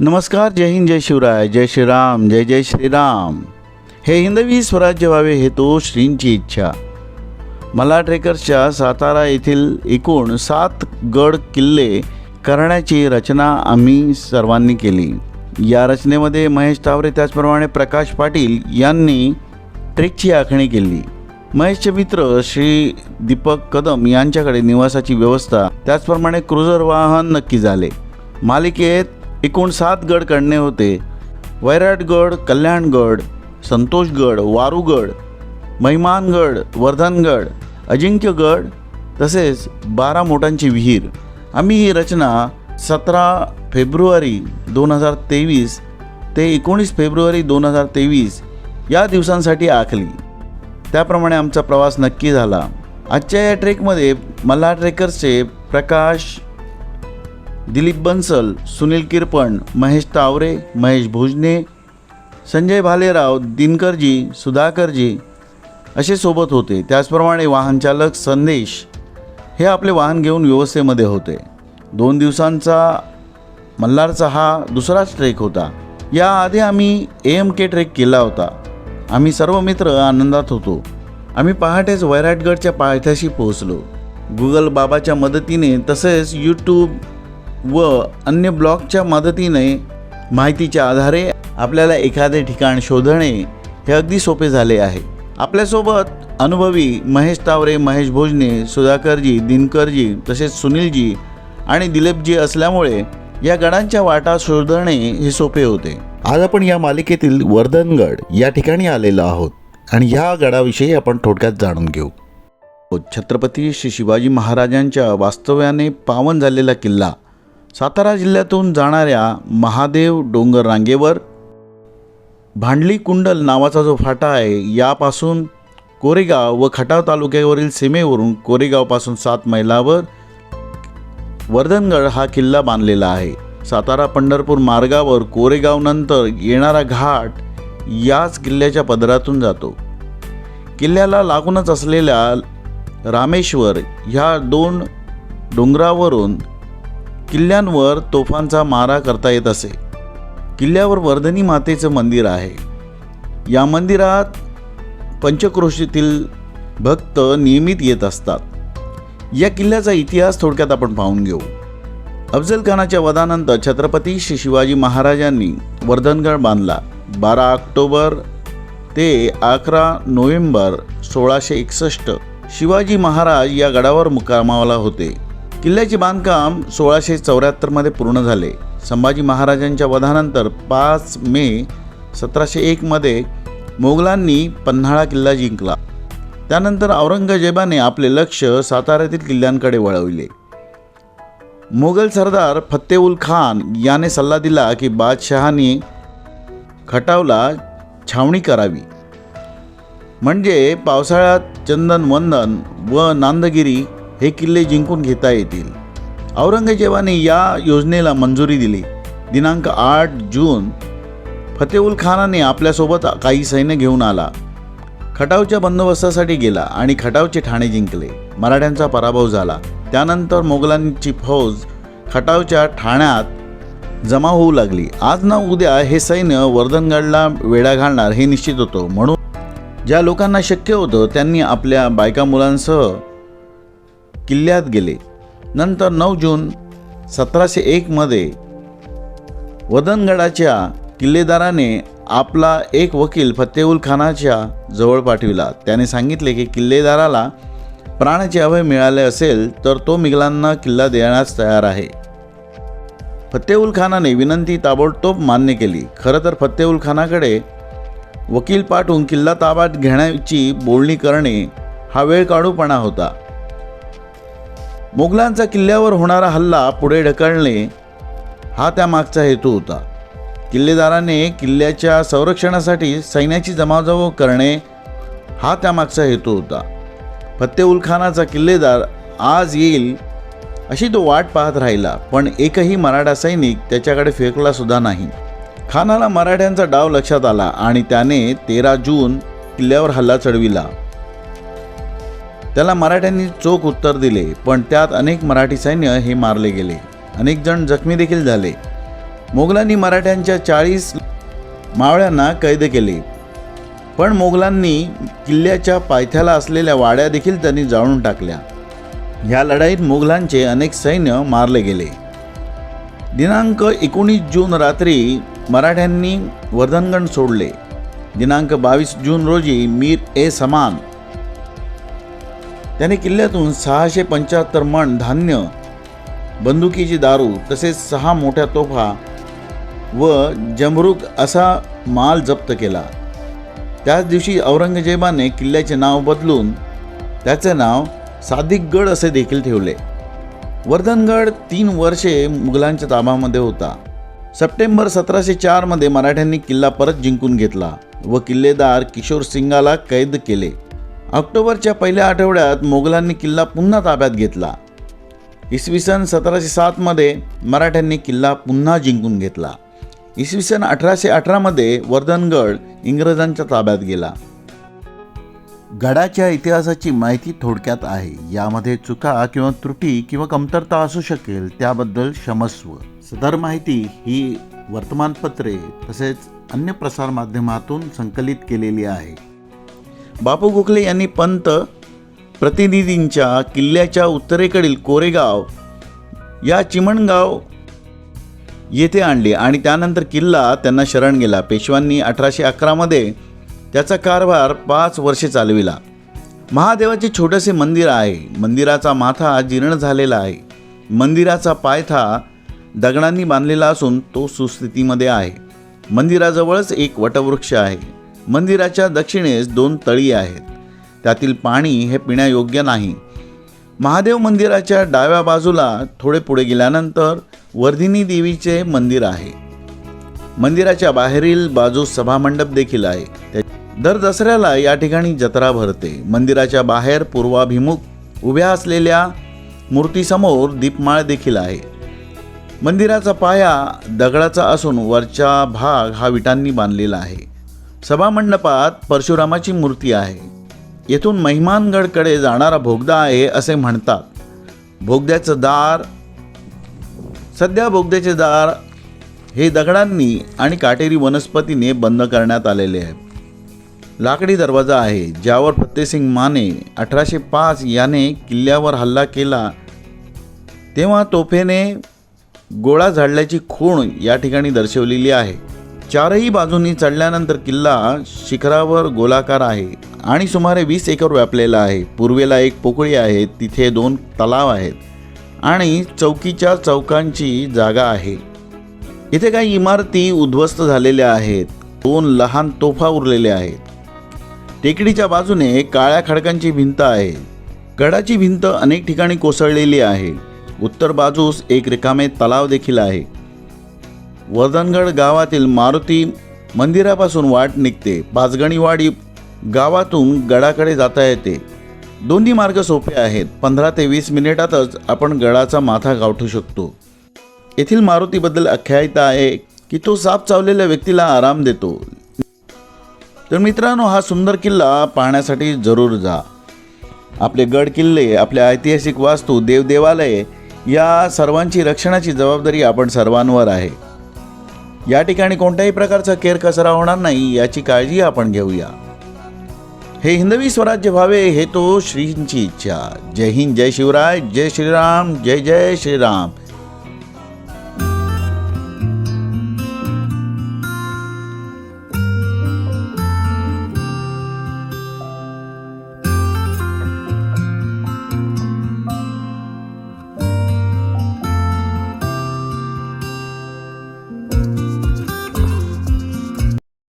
नमस्कार जय हिंद जय शिवराय जय श्रीराम जय जय श्रीराम. हे हिंदवी स्वराज्य व्हावे हेतू श्रींची इच्छा. मला ट्रेकर्सच्या सातारा येथील एकूण सात गड किल्ले करण्याची रचना आम्ही सर्वांनी केली. या रचनेमध्ये महेश तावरे त्याचप्रमाणे प्रकाश पाटील यांनी ट्रेकची आखणी केली. महेशचे मित्र श्री दीपक कदम यांच्याकडे निवासाची व्यवस्था त्याचप्रमाणे क्रुझर वाहन नक्की झाले. मालिकेत एकूण सात गड काढणे होते. वैराटगड कल्याणगड संतोषगड वारूगड महिमानगड वर्धनगड अजिंक्यगड तसेच बारा मोटांची विहीर. आम्ही ही रचना सतरा फेब्रुवारी दोन हजार तेवीस ते एकोणीस फेब्रुवारी दोन हजार तेवीस या दिवसांसाठी आखली. त्याप्रमाणे आमचा प्रवास नक्की झाला. आजच्या या ट्रेकमध्ये मल्हार ट्रेकर्सचे प्रकाश दिलीप बन्सल सुनील किरपण महेश तावरे महेश भोजने संजय भालेराव दिनकरजी सुधाकरजी असे सोबत होते. त्याचप्रमाणे वाहनचालक संदेश हे आपले वाहन घेऊन व्यवस्थेमध्ये होते. दोन दिवसांचा मल्हारचा हा दुसराच ट्रेक होता. याआधी आम्ही ए एम के ट्रेक केला होता. आम्ही सर्व मित्र आनंदात होतो. आम्ही पहाटेच वैराटगडच्या पायथ्याशी पोहोचलो. गुगल बाबाच्या मदतीने तसेच यूट्यूब व अन्य ब्लॉगच्या मदतीने माहितीच्या आधारे आपल्याला एखादे ठिकाण शोधणे हे अगदी सोपे झाले आहे. आपल्यासोबत अनुभवी महेश तावरे महेश भोजने सुधाकरजी दिनकरजी तसेच सुनीलजी आणि दिलीपजी असल्यामुळे या गडांच्या वाटा शोधणे हे सोपे होते. आज आपण या मालिकेतील वर्धनगड या ठिकाणी आलेलो आहोत आणि ह्या गडाविषयी आपण थोडक्यात जाणून घेऊ. छत्रपती श्री शिवाजी महाराजांच्या वास्तव्याने पावन झालेला किल्ला सातारा जिल्ह्यातून जाणाऱ्या महादेव डोंगर रांगेवर भांडली कुंडल नावाचा जो फाटा आहे यापासून कोरेगाव व खटाव तालुक्यावरील सीमेवरून कोरेगावपासून सात मैलावर वर्धनगड हा किल्ला बांधलेला आहे. सातारा पंढरपूर मार्गावर कोरेगावनंतर येणारा घाट याच किल्ल्याच्या पदरातून जातो. किल्ल्याला लागूनच असलेल्या रामेश्वर ह्या दोन डोंगरावरून किल्ल्यांवर तोफांचा मारा करता येत असे. किल्ल्यावर वर्धनी मातेचं मंदिर आहे. या मंदिरात पंचक्रोशीतील भक्त नियमित येत असतात. या किल्ल्याचा इतिहास थोडक्यात आपण पाहून घेऊ. अफजल खानाच्या वधानंतर छत्रपती श्री शिवाजी महाराजांनी वर्धनगड बांधला. बारा ऑक्टोबर ते अकरा नोव्हेंबर सोळाशे एकसष्ट शिवाजी महाराज या गडावर मुक्कामावला होते. किल्ल्याचे बांधकाम सोळाशे चौऱ्याहत्तरमध्ये पूर्ण झाले. संभाजी महाराजांच्या वधानंतर पाच मे सतराशे एकमध्ये मोगलांनी पन्हाळा किल्ला जिंकला. त्यानंतर औरंगजेबाने आपले लक्ष साताऱ्यातील किल्ल्यांकडे वळवले. मोगल सरदार फत्तेउल खान याने सल्ला दिला की बादशहाने खटावला छावणी करावी. म्हणजे पावसाळ्यात चंदन वंदन व नांदगिरी हे किल्ले जिंकून घेता येतील. औरंगजेबाने या योजनेला मंजुरी दिली. दिनांक आठ जून फतेउल खानाने आपल्यासोबत काही सैन्य घेऊन आला. खटावच्या बंदोबस्तासाठी गेला आणि खटावचे ठाणे जिंकले. मराठ्यांचा पराभव झाला. त्यानंतर मोगलांची फौज खटावच्या ठाण्यात जमा होऊ लागली. आज ना उद्या हे सैन्य वर्धनगडला वेढा घालणार हे निश्चित होतं. म्हणून ज्या लोकांना शक्य होतं त्यांनी आपल्या बायका मुलांसह किल्ल्यात गेले. नंतर नऊ जून सतराशे एकमध्ये वदनगडाच्या किल्लेदाराने आपला एक वकील फतेउल खानाच्या जवळ पाठविला. त्याने सांगितले की किल्लेदाराला प्राणाचे अभय मिळाले असेल तर तो मिगलांना किल्ला देण्यास तयार आहे. फतेउल खानाने विनंती ताबडतोब मान्य केली. खरं तर फतेउल खानाकडे वकील पाठवून किल्ला ताब्यात घेण्याची बोलणी करणे हा वेळ काढूपणा होता. मोगलांचा किल्ल्यावर होणारा हल्ला पुढे ढकलणे हा त्यामागचा हेतू होता. किल्लेदाराने किल्ल्याच्या संरक्षणासाठी सैन्याची जमावजमाव करणे हा त्यामागचा हेतू होता. फत्ते उलखानाचा किल्लेदार आज येईल अशी तो वाट पाहत राहिला पण एकही मराठा सैनिक त्याच्याकडे फेकलासुद्धा नाही. खानाला मराठ्यांचा डाव लक्षात आला आणि त्याने तेरा जून किल्ल्यावर हल्ला चढविला. त्याला मराठ्यांनी चोख उत्तर दिले पण त्यात अनेक मराठी सैन्य हे मारले गेले. अनेक जण जखमी देखील झाले. मोगलांनी मराठ्यांच्या चाळीस मावळ्यांना कैद केले. पण मोगलांनी किल्ल्याच्या पायथ्याला असलेल्या वाड्या देखील त्यांनी जाळून टाकल्या. ह्या लढाईत मोगलांचे अनेक सैन्य मारले गेले. दिनांक एकोणीस जून रात्री मराठ्यांनी वर्धनगण सोडले. दिनांक बावीस जून रोजी मीर ए समान त्याने किल्ल्यातून सहाशे पंच्याहत्तर मण धान्य बंदुकीची दारू तसेच सहा मोठ्या तोफा व जमरूक असा माल जप्त केला. त्याच दिवशी औरंगजेबाने किल्ल्याचे नाव बदलून त्याचे नाव सादिकगड असे देखील ठेवले. वर्धनगड तीन वर्षे मुघलांच्या ताबामध्ये होता. सप्टेंबर सतराशे चारमध्ये मराठ्यांनी किल्ला परत जिंकून घेतला व किल्लेदार किशोर सिंगाला कैद केले. ऑक्टोबरच्या पहिल्या आठवड्यात मोगलांनी किल्ला पुन्हा ताब्यात घेतला. इसवी सन सतराशे सातमध्ये मराठ्यांनी किल्ला पुन्हा जिंकून घेतला. इसवी सन अठराशे अठरामध्ये वर्धनगड इंग्रजांच्या ताब्यात गेला. गडाच्या इतिहासाची माहिती थोडक्यात आहे. यामध्ये चुका किंवा त्रुटी किंवा कमतरता असू शकेल त्याबद्दल क्षमस्व. सदर माहिती ही वर्तमानपत्रे तसेच अन्य प्रसारमाध्यमातून संकलित केलेली आहे. बापू गोखले यांनी पंत प्रतिनिधींच्या किल्ल्याच्या उत्तरेकडील कोरेगाव या चिमणगाव येथे आणले आणि त्यानंतर किल्ला त्यांना शरण गेला. पेशवांनी अठराशे अकरामध्ये त्याचा कारभार पाच वर्षे चालविला. महादेवाचे छोटेसे मंदिर आहे. मंदिराचा माथा जीर्ण झालेला आहे. मंदिराचा पायथा दगडांनी बांधलेला असून तो सुस्थितीमध्ये आहे. मंदिराजवळच एक वटवृक्ष आहे. मंदिराच्या दक्षिणेस दोन तळी आहेत. त्यातील पाणी हे पिण्यायोग्य नाही. महादेव मंदिराच्या डाव्या बाजूला थोडे पुढे गेल्यानंतर वर्धिनी देवीचे मंदिर आहे. मंदिराच्या बाहेरील बाजूस सभामंडप देखील आहे. त्या- दर दसऱ्याला या ठिकाणी जत्रा भरते. मंदिराच्या बाहेर पूर्वाभिमुख उभ्या असलेल्या मूर्तीसमोर दीपमाळ देखील आहे. मंदिराचा पाया दगडाचा असून वरचा भाग हा विटांनी बांधलेला आहे. सभामंडपात परशुरामाची मूर्ती आहे. येथून महिमानगडकडे जाणारा भोगदा आहे असे म्हणतात. भोगद्याचं दार सध्या भोगद्याचे दार हे दगडांनी आणि काटेरी वनस्पतीने बंद करण्यात आलेले आहे लाकडी दरवाजा आहे ज्यावर फत्तेसिंग माने अठराशे पाच याने किल्ल्यावर हल्ला केला. तेव्हा तोफेने गोळा झाडल्याची खूण या ठिकाणी दर्शवलेली आहे. चारही बाजूंनी चढल्यानंतर किल्ला शिखरावर गोलाकार आहे आणि सुमारे वीस एकर व्यापलेला आहे. पूर्वेला एक पोकळी आहे तिथे दोन तलाव आहेत आणि चौकीच्या चौकांची जागा आहे. इथे काही इमारती उद्ध्वस्त झालेल्या आहेत दोन लहान तोफा उरलेल्या आहेत. टेकडीच्या बाजूने काळ्या खडकांची भिंत आहे. गडाची भिंत अनेक ठिकाणी कोसळलेली आहे. उत्तर बाजूस एक रिकामे तलाव देखील आहे. वर्धनगड गावातील मारुती मंदिरापासून वाट निघते. पाचगणीवाडी गावातून गडाकडे जाता येते. दोन्ही मार्ग सोपे आहेत. पंधरा ते वीस मिनिटातच आपण गडाचा माथा गावठू शकतो. येथील मारुतीबद्दल आख्यायता आहे की तो साप चावलेल्या व्यक्तीला आराम देतो. तर मित्रांनो हा सुंदर किल्ला पाहण्यासाठी जरूर जा. आपले गड किल्ले आपल्या ऐतिहासिक वास्तू देवदेवालये या सर्वांची रक्षणाची जबाबदारी आपण सर्वांवर आहे. या ठिकाणी कोणत्याही प्रकारचा केरकचरा होणार नाही याची काळजी आपण घेऊया. हे हिंदवी स्वराज्य व्हावे हे तो श्रींची इच्छा. जय हिंद जय शिवराय जय श्रीराम जय जय श्रीराम.